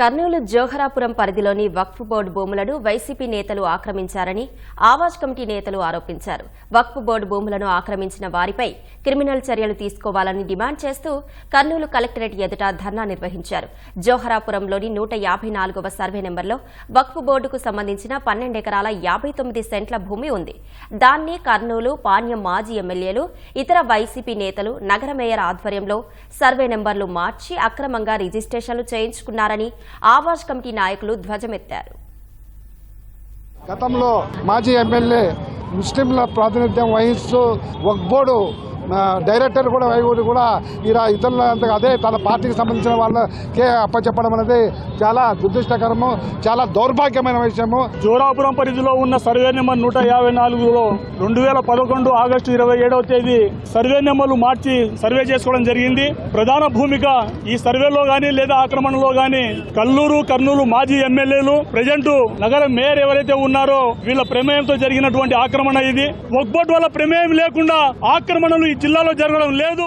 కర్నూలు జోహరాపురం పరిధిలోని వక్ఫ్ బోర్డు భూములను వైసీపీ నేతలు ఆక్రమించారని ఆవాజ్ కమిటీ నేతలు ఆరోపించారు. వక్ఫ్ బోర్డు భూములను ఆక్రమించిన వారిపై క్రిమినల్ చర్యలు తీసుకోవాలని డిమాండ్ చేస్తూ కర్నూలు కలెక్టరేట్ ఎదుట ధర్నా నిర్వహించారు. జోహరాపురంలోని నూట యాభై నాలుగవ సర్వే నెంబర్లో వక్ఫ్ బోర్డుకు సంబంధించిన పన్నెండు ఎకరాల యాభై తొమ్మిది సెంట్ల భూమి ఉంది. దాన్ని కర్నూలు పాణ్యం మాజీ ఎమ్మెల్యేలు ఇతర వైసీపీ నేతలు నగర మేయర్ ఆధ్వర్యంలో సర్వే నెంబర్లు మార్చి అక్రమంగా రిజిస్ట్రేషన్లు చేయించుకున్నారని ఆవాజ్ కమిటీ నాయకులు ధ్వజమెత్తారు. గతంలో మాజీ ఎమ్మెల్యే ముస్లింల ప్రాతినిధ్యం వహిస్తూ ఒక బోర్డు డైరెక్టర్ కూడా వైపు కూడా ఇలా ఇతరుల అంతగా అదే తన పార్టీకి సంబంధించిన వాళ్ళకే అప్పచెప్పడం అనేది చాలా దురదృష్టకరము చాలా దౌర్భాగ్యమైన విషయము. జోరాపురం పరిధిలో ఉన్న సర్వే నెంబర్ నూట యాభై నాలుగులో రెండు వేల పదకొండు ఆగస్టు ఇరవై ఏడవ తేదీ సర్వే నెంబర్లు మార్చి సర్వే చేసుకోవడం జరిగింది. ప్రధాన భూమిక ఈ సర్వేలో గానీ లేదా ఆక్రమణలో గానీ కల్లూరు కర్నూలు మాజీ ఎమ్మెల్యేలు ప్రజెంట్ నగర మేయర్ ఎవరైతే ఉన్నారో వీళ్ళ ప్రమేయంతో జరిగినటువంటి ఆక్రమణ ఇది. ఒక్బోట్ వల్ల ప్రమేయం లేకుండా ఆక్రమణలు జిల్లాలో జరగడం లేదు.